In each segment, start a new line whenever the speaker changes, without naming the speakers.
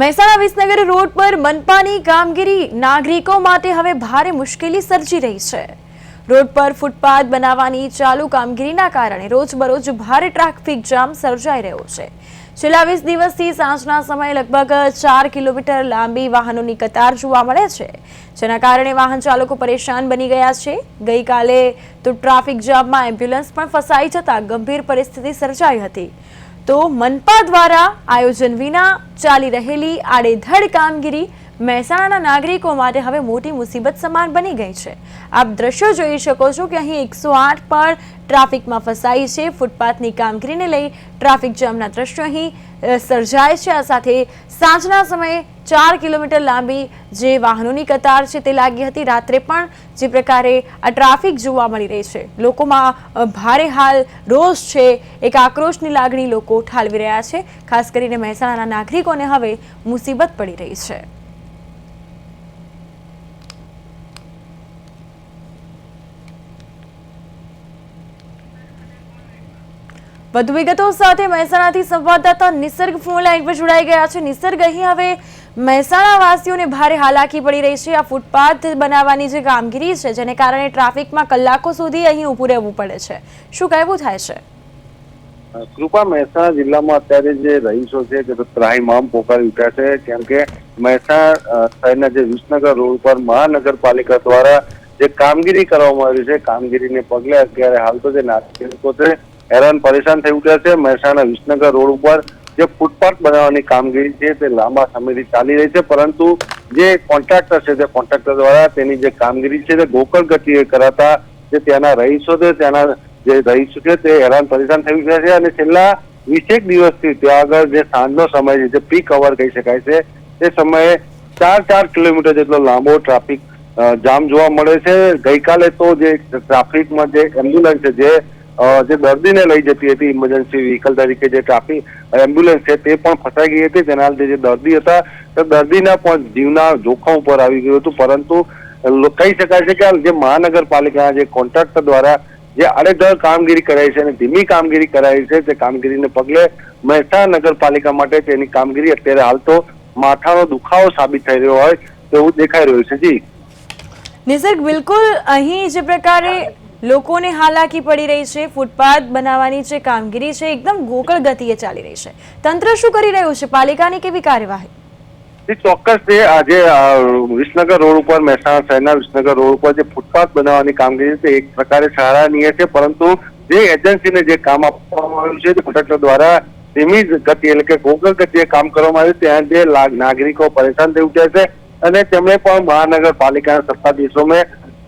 Mehsana Visnagar road પર મનપાની કામગીરી નાગરિકો માટે હવે ભારે મુશ્કેલી સર્જી રહી છે. રોડ પર ફૂટપાથ બનાવવાની ચાલુ કામગીરીના કારણે રોજબરોજ ભારે ટ્રાફિક જામ સર્જાઈ રહ્યો છે. છેલ્લા વીસ દિવસથી સાંજના સમયે લગભગ ચાર કિલોમીટર લાંબી વાહનોની કતાર જોવા મળે છે, જેના કારણે વાહન ચાલકો પરેશાન બની ગયા છે. ગઈકાલે તો ટ્રાફિક જામમાં એમ્બ્યુલન્સ પણ ફસાઈ જતા ગંભીર પરિસ્થિતિ સર્જાઈ હતી. તો મનપા દ્વારા આયોજન વિના ચાલી રહેલી આડેધડ કામગીરી મહેસાણાના નાગરિકો માટે હવે મોટી મુસીબત સમાન બની ગઈ છે. આપ દ્રશ્યો જોઈ શકો છો કે અહીં એકસો આઠ પર ટ્રાફિકમાં ફસાઈ છે. ફૂટપાથની કામગીરીને લઈ ટ્રાફિક જામના દ્રશ્યો અહીં સર્જાય છે. આ સાથે સાંજના સમયે ચાર કિલોમીટર લાંબી જે વાહનોની કતાર છે તે લાગી હતી. રાત્રે પણ જે પ્રકારે આ ટ્રાફિક જોવા મળી રહી છે. લોકોમાં ભારે હાલ રોષ છે. એક આક્રોશની લાગણી લોકો ઠાલવી રહ્યા છે. ખાસ કરીને મહેસાણાના નાગરિકોને હવે મુસીબત પડી રહી છે. વધુ વિગતો સાથે મહેસાણાથી સંવાદદાતા નિસર્ગ ફોન લાઈન પર જોડાઈ ગયા છે. નિસર્ગ, અહીં હવે મહેસાણા વાસીઓને ભારે હાલાકી પડી રહી છે. આ ફૂટપાથ બનાવવાની જે કામગીરી છે, જેને કારણે ટ્રાફિકમાં કલાકો સુધી અહીં ઊભું રહેવું પડે છે. શું કહેવું થાય છે?
કૃપા મહેસાણા જિલ્લામાં અત્યારે જે રહીશો છે કે ત્રાહિમામ પોકારી ઉઠ્યા છે, કેમ કે મહેસાણા શહેરના જે વિસનગર રોડ પર મહાનગરપાલિકા દ્વારા જે કામગીરી કરવામાં આવી છે, કામગીરીને પગલે અત્યારે હાલ તો જે નાગરિકો છે, હેરાન પરેશાન થઈ ઉઠ્યા છે. મહેસાણા વિસનગર રોડ ઉપર જે ફૂટપાથ બનાવવાની કામગીરી છે તે લાંબા સમયથી ચાલી રહી છે, પરંતુ જે કોન્ટ્રાક્ટર છે તે કોન્ટ્રાક્ટર દ્વારા તેની જે કામગીરી છે તે ગોકળ ગતિએ કરાતા જે ત્યાંના રહીશો છે, ત્યાંના જે રહીશો છે તે હેરાન પરેશાન થઈ ગયા છે અને છેલ્લા વીસેક દિવસથી ત્યાં આગળ જે સાંજનો સમય છે, જે પીક અવર કહી શકાય છે, તે સમયે ચાર ચાર કિલોમીટર જેટલો લાંબો ટ્રાફિક જામ જોવા મળે છે. ગઈકાલે તો જે ટ્રાફિકમાં જે એમ્બ્યુલન્સ છે, જે જે દર્દીને લઈ જતી હતી ઇમરજન્સી વ્હીકલ તરીકે જે ટ્રાફિક એમ્બ્યુલન્સ છે તે પણ ફસાઈ ગઈ હતી. તેના લીધે જે દર્દી હતા, તે દર્દીના પણ જીવના જોખમ ઉપર આવી ગયું હતું. પરંતુ કહી શકાય છે કે જે મહાનગરપાલિકાના જે કોન્ટ્રાક્ટર દ્વારા જે આડેધડ કામગીરી કરાઈ છે અને ધીમી કામગીરી કરાઈ છે, તે કામગીરીને પગલે મહેસાણા નગરપાલિકા માટે તેની કામગીરી અત્યારે હાલ તો માથાનો દુખાવો સાબિત થઈ રહ્યો હોય તેવું દેખાઈ રહ્યું છે. જી.
નિસર્ગ બિલકુલ અહીં જે પ્રકારે લોકોને હાલાકી પડી રહી છે, ફૂટપાથ બનાવવાની જે કામગીરી છે, એકદમ ગોકળ ગતિએ ચાલી રહી છે. તંત્ર શું કરી રહ્યું છે? પાલિકાની કેવી કાર્યવાહી?
ચોક્કસ છે આજે વિસનગર રોડ ઉપર, મહેસાણા શહેરના વિસનગર રોડ ઉપર જે ફૂટપાથ બનાવવાની કામગીરી છે, એક પ્રકારે સરાહનીય છે, પરંતુ જે એજન્સીને જે કામ આપવામાં આવ્યું છે તે કોન્ટ્રાક્ટર દ્વારા ધીમી ગતિ એટલે કે ગોગલ ગતિએ કામ કરવામાં આવ્યું, ત્યાં જે નાગરિકો પરેશાન થઈ ઉઠ્યા છે અને તેમણે પણ મહાનગરપાલિકાના સત્તાધીશોને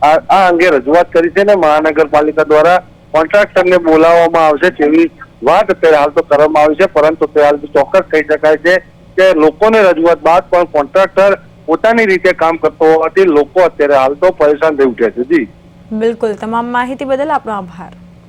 આ અંગે રજૂઆત કરી છે ને મહાનગરપાલિકા દ્વારા કોન્ટ્રાક્ટરને બોલાવવામાં આવશે તેવી વાત અત્યારે હાલ તો કરવામાં આવી છે, પરંતુ તે હાલ ચોક્કસ કહી શકાય છે કે લોકોને રજૂઆત બાદ પણ કોન્ટ્રાક્ટર પોતાની રીતે કામ કરતો હોવાથી લોકો અત્યારે હાલ તો પરેશાન થઈ ઉઠ્યા છે. જી.
બિલકુલ, તમામ માહિતી બદલ આપનો આભાર.